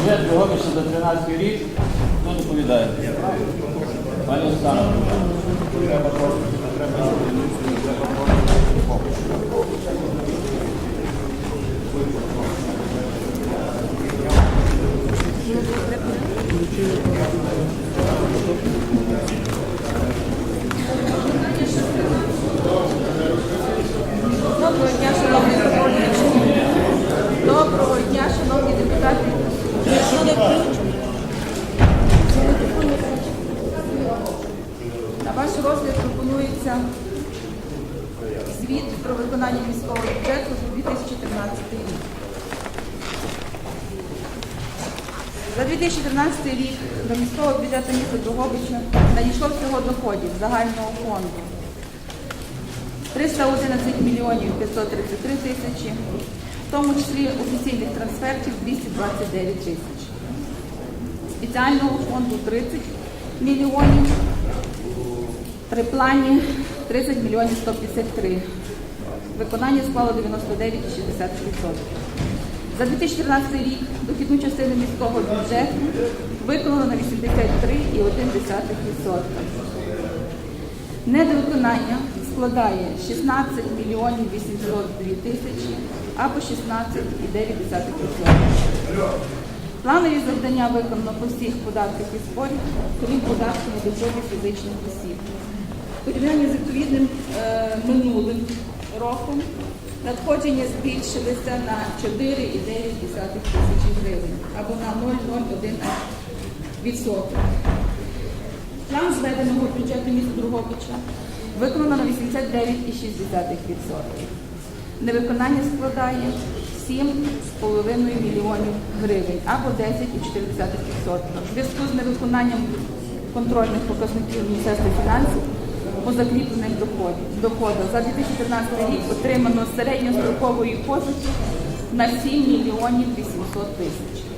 бюджет Дрогобича за 13 рік. Хто доповідає? Пані Оксана. Доброго На ваш розгляд пропонується звіт про виконання міського бюджету за 2013 рік. За 2013 рік до міського бюджету міста Дрогобича надійшло всього доходів загального фонду 311 мільйонів 533 тисячі, в тому числі офіційних трансфертів 229 тисяч. Спеціального фонду 30 мільйонів, при плані 30 мільйонів 153. Виконання склало 99,60%. За 2014 рік дохідну частину міського бюджету виконано на 83,1%. Недовиконання складає 16 мільйонів 802 тисячі або 16,9%. Планові завдання виконано по всіх податках і зборів, крім податків на доходи фізичних осіб. В порівнянні з відповідним е, минулим роком надходження збільшилися на 4,9 тисячі гривень або на 0,01%. План зведеного бюджету міста Другобича виконано на 89,6%. Невиконання складає 7,5 мільйонів гривень або 10,4%. В зв'язку з невиконанням контрольних показників Міністерства фінансів по закріплених доходах за 2014 рік отримано середньострокової позики на 7 мільйонів 800 тисяч.